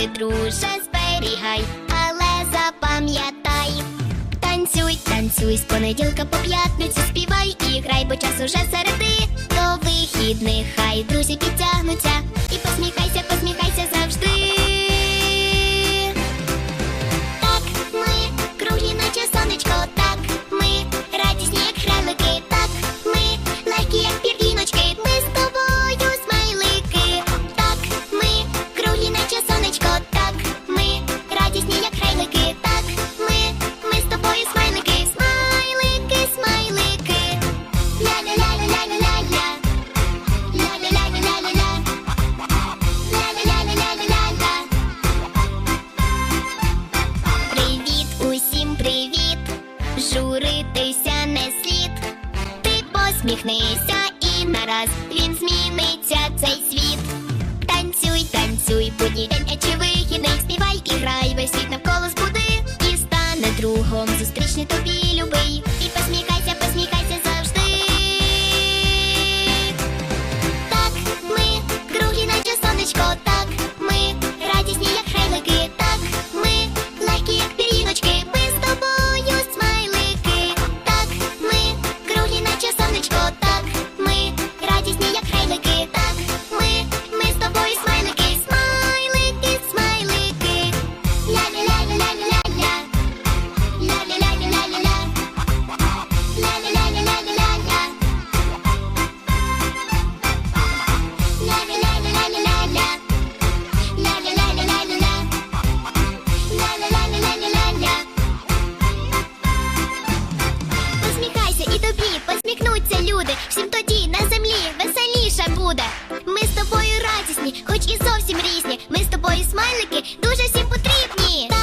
ти друже, зберігай, але запам'ятай, танцюй, танцюй з понеділка по п'ятницю співай і грай, бо час уже середи. До вихідних хай друзі підтягнуться і посміхайся, посміхайся. Журитися не слід. Ти посміхнися і нараз він зміниться цей світ. Танцюй, танцюй, будній день, чи вихідний, співай і грай, весь світ навколо збуди і стане другом, зустрічний тобі зовсім різні. Ми з тобою смайлики дуже всім потрібні.